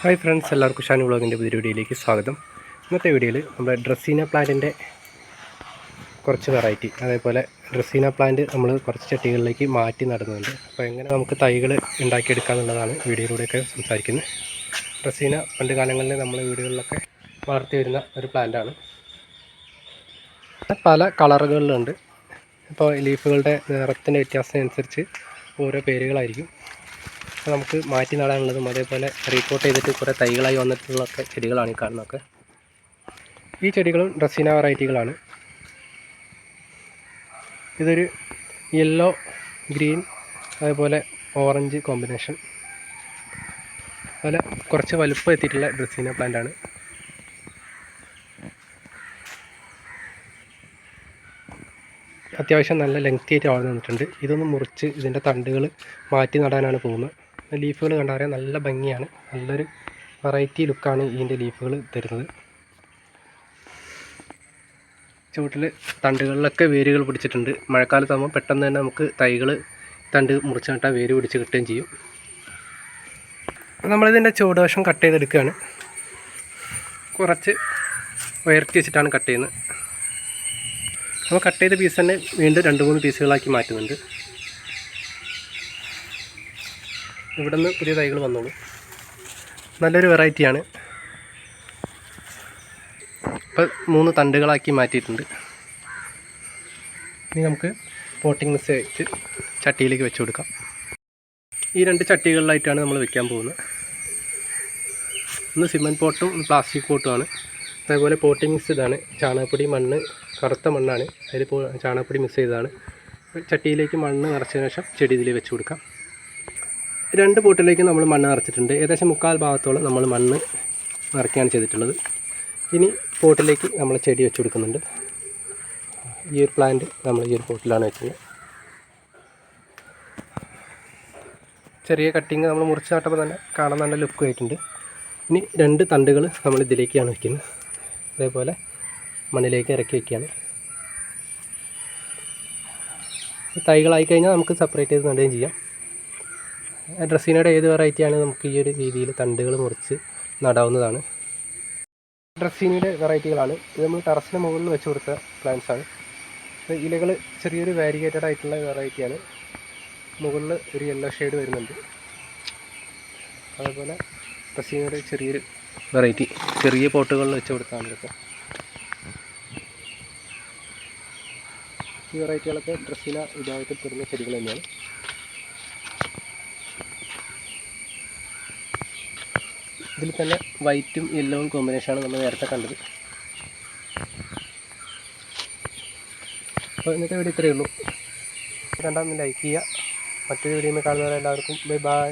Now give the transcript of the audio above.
Hi friends എല്ലാവർക്കും ഷാനി വ്ളോഗിന്റെ പുതിയ വീഡിയോയിലേക്ക് സ്വാഗതം. ഇന്നത്തെ വീഡിയോയിൽ നമ്മുടെ ഡ്രസ്സീന പ്ലാന്റിന്റെ കുറച്ച് വെറൈറ്റി അതേപോലെ ഡ്രസ്സീന പ്ലാന്റ് നമ്മൾ കുറച്ച് ചട്ടികളിലേക്ക് മാറ്റി നടുന്നുണ്ട്. അപ്പോൾ എങ്ങനെ നമുക്ക് തൈകൾ ഉണ്ടാക്കിയെടുക്കുക എന്നുള്ളതാണ് വീഡിയോയിലൂടെയൊക്കെ സംസാരിക്കുന്നത്. ഡ്രസ്സീന പണ്ട് കാലങ്ങളിൽ നമ്മൾ വീടുകളിലൊക്കെ വളർത്തി വരുന്ന ഒരു പ്ലാന്റാണ്. പല കളറുകളിലുണ്ട്. ഇപ്പോൾ ലീഫുകളുടെ നിറത്തിന്റെ വ്യത്യാസത്തിനനുസരിച്ച് ഓരോ പേരുകളായിരിക്കും. അപ്പോൾ നമുക്ക് മാറ്റി നടാനുള്ളതും അതേപോലെ റീപ്പോർട്ട് ചെയ്തിട്ട് കുറേ തൈകളായി വന്നിട്ടുള്ളൊക്കെ ചെടികളാണ് ഈ കാണുന്നതൊക്കെ. ഈ ചെടികളും ഡ്രസ്സിന വെറൈറ്റികളാണ്. ഇതൊരു യെല്ലോ ഗ്രീൻ അതേപോലെ ഓറഞ്ച് കോമ്പിനേഷൻ അതുപോലെ കുറച്ച് വലുപ്പം എത്തിയിട്ടുള്ള ഡ്രസ്സിന പ്ലാന്റാണ് അത്യാവശ്യം നല്ല ലെങ്തി ആയിട്ട് വളർന്നു വന്നിട്ടുണ്ട്. ഇതൊന്ന് മുറിച്ച് ഇതിന്റെ തണ്ടുകൾ മാറ്റി നടാനാണ് പോകുന്നത്. ലീഫുകൾ കണ്ടറിയാം നല്ല ഭംഗിയാണ്. നല്ലൊരു വെറൈറ്റി ലുക്കാണ് ഇതിന്റെ ലീഫുകൾ തരുന്നത്. ചുവട്ടിൽ തണ്ടുകളിലൊക്കെ വേരുകൾ പിടിച്ചിട്ടുണ്ട്. മഴക്കാലത്താകുമ്പോൾ പെട്ടെന്ന് തന്നെ നമുക്ക് തൈകൾ തണ്ട് മുറിച്ച് നട്ടാൽ വേര് പിടിച്ച് കിട്ടുകയും ചെയ്യും. നമ്മളിതിന്റെ ചുവടുവശം കട്ട് ചെയ്തെടുക്കുകയാണ്. കുറച്ച് ഉയർത്തി വെച്ചിട്ടാണ് കട്ട് ചെയ്യുന്നത്. അപ്പോൾ കട്ട് ചെയ്ത പീസ് തന്നെ വീണ്ടും രണ്ട് മൂന്ന് പീസുകളാക്കി മാറ്റുന്നുണ്ട്. ഇവിടെ നിന്ന് പുതിയ തൈകൾ വന്നോളൂ. നല്ലൊരു വെറൈറ്റിയാണ്. ഇപ്പോൾ മൂന്ന് തണ്ടുകളാക്കി മാറ്റിയിട്ടുണ്ട്. ഇനി നമുക്ക് പോട്ടിംഗ് മിസ് വെച്ച് ചട്ടിയിലേക്ക് വെച്ച് കൊടുക്കാം. ഈ രണ്ട് ചട്ടികളിലായിട്ടാണ് നമ്മൾ വെക്കാൻ പോകുന്നത്. ഒന്ന് സിമെന്റ് പോട്ടും ഒന്ന് പ്ലാസ്റ്റിക് പോട്ടുമാണ് അതേപോലെ പോട്ടിംഗ് മിക്സ് ഇതാണ്. ചാണകപ്പൊടി മണ്ണ് കറുത്ത മണ്ണാണ്. അതിൽ ചാണകപ്പൊടി മിക്സ് ചെയ്തതാണ്. ചട്ടിയിലേക്ക് മണ്ണ് നിറച്ചതിന് ശേഷം ചെടി ഇതിൽ വെച്ച് കൊടുക്കാം. രണ്ട് പോട്ടിലേക്ക് നമ്മൾ മണ്ണ് നിറച്ചിട്ടുണ്ട്. ഏകദേശം മുക്കാൽ ഭാഗത്തോളം നമ്മൾ മണ്ണ് നിറയ്ക്കുകയാണ് ചെയ്തിട്ടുള്ളത്. ഇനി പോട്ടിലേക്ക് നമ്മൾ ചെടി വെച്ച് കൊടുക്കുന്നുണ്ട്. ഈ ഒരു പ്ലാന്റ് നമ്മൾ ഈ ഒരു പോട്ടിലാണ് വെക്കുന്നത്. ചെറിയ കട്ടിങ് നമ്മൾ മുറിച്ച് നട്ടപ്പോൾ തന്നെ കാണാൻ നല്ല ലുക്ക് ആയിട്ടുണ്ട്. ഇനി രണ്ട് തണ്ടുകൾ നമ്മൾ ഇതിലേക്കാണ് വയ്ക്കുന്നത് അതേപോലെ മണ്ണിലേക്ക് ഇറക്കി വയ്ക്കുകയാണ് തൈകളായി കഴിഞ്ഞാൽ നമുക്ക് സെപ്പറേറ്റ് ചെയ്ത് നടുകയും ചെയ്യാം. ഡ്രസ്സിനയുടെ ഏത് വെറൈറ്റിയാണ് നമുക്ക് ഈ ഒരു രീതിയിൽ തണ്ടുകൾ മുറിച്ച് നടാവുന്നതാണ്. ഡ്രസ്സിനയുടെ വെറൈറ്റികളാണ്. ഇത് നമ്മൾ ടെറസിന് മുകളിൽ വെച്ച് കൊടുത്ത പ്ലാന്റ്സ് ആണ്. ഇലകൾ ചെറിയൊരു വാരിഗേറ്റഡ് ആയിട്ടുള്ള വെറൈറ്റിയാണ്. മുകളിൽ ഒരു യെല്ലോ ഷെയ്ഡ് വരുന്നുണ്ട്. അതേപോലെ ഡ്രസ്സിനയുടെ ചെറിയൊരു വെറൈറ്റി ചെറിയ പോട്ടുകളിൽ വെച്ച് കൊടുത്താണ് ഇതൊക്കെ. ഈ വെറൈറ്റികളൊക്കെ ഡ്രസ്സിന വിഭാഗത്തിൽ പെടുന്ന ചെടികൾ തന്നെയാണ്. ഇതിൽ തന്നെ വൈറ്റും യെല്ലോവും കോമ്പിനേഷനാണ് നമ്മൾ നേരത്തെ കണ്ടത്. അപ്പോൾ ഇന്നത്തെ വീഡിയോ ഇത്രയേ ഉള്ളൂ. കണ്ടാൽ ലൈക്ക് ചെയ്യുക. മറ്റൊരു വീഡിയോ കാണുന്നവരെല്ലാവർക്കും ബൈ ബൈ